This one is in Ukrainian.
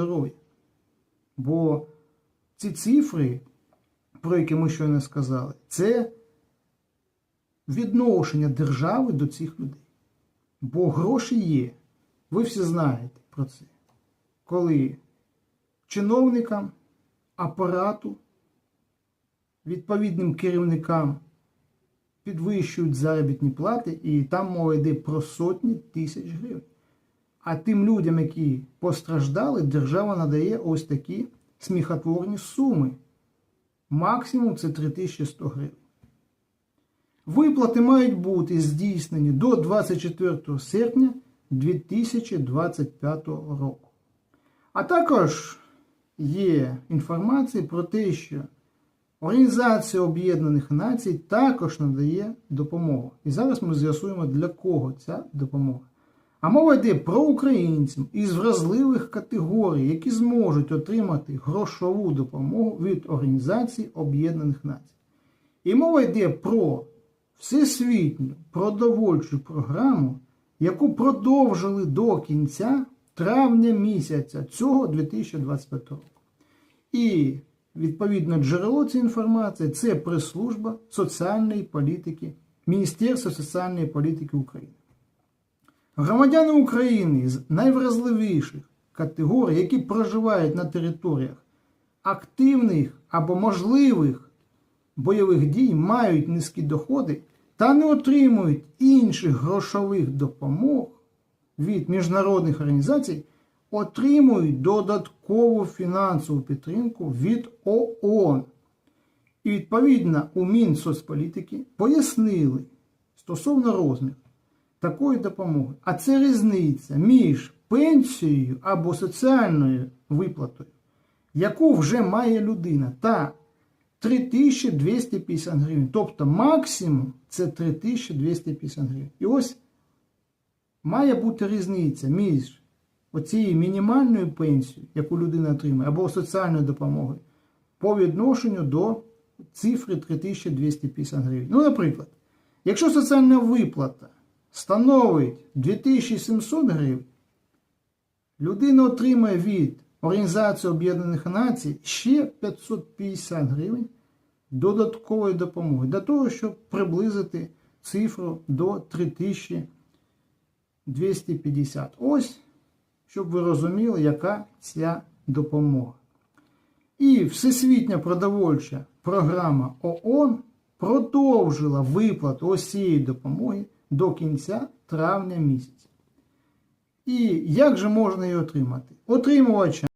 здоров'я. Бо ці цифри, про які ми щойно сказали, це відношення держави до цих людей. Бо гроші є. Ви всі знаєте про це. Коли чиновникам, апарату, відповідним керівникам підвищують заробітні плати, і там мова йде про сотні тисяч гривень. А тим людям, які постраждали, держава надає ось такі сміхотворні суми. Максимум це 3100 гривень. Виплати мають бути здійснені до 24 серпня 2025 року. А також є інформація про те, що Організація Об'єднаних Націй також надає допомогу. І зараз ми з'ясуємо, для кого ця допомога. А мова йде про українців із вразливих категорій, які зможуть отримати грошову допомогу від Організації Об'єднаних Націй. І мова йде про всесвітню продовольчу програму, яку продовжили до кінця травня місяця цього 2025 року. І відповідно джерело цієї інформації це прес-служба соціальної політики Міністерства соціальної політики України. Громадяни України з найвразливіших категорій, які проживають на територіях активних або можливих бойових дій, мають низькі доходи та не отримують інших грошових допомог від міжнародних організацій, отримують додаткову фінансову підтримку від ООН. І відповідно у Мінсоцполітики пояснили стосовно розміру такої допомоги. А це різниця між пенсією або соціальною виплатою, яку вже має людина, та 3250 гривень. Тобто максимум це 3250 гривень. І ось має бути різниця між оцією мінімальною пенсією, яку людина отримує, або соціальною допомогою, по відношенню до цифри 3250 гривень. Ну, наприклад, якщо соціальна виплата становить 2700 гривень, людина отримає від Організації Об'єднаних Націй ще 550 гривень додаткової допомоги для того, щоб приблизити цифру до 3250. Ось, щоб ви розуміли, яка ця допомога. І Всесвітня продовольча програма ООН продовжила виплату ось цієї допомоги до кінця травня місяця. І як же можна її отримати? Отримувача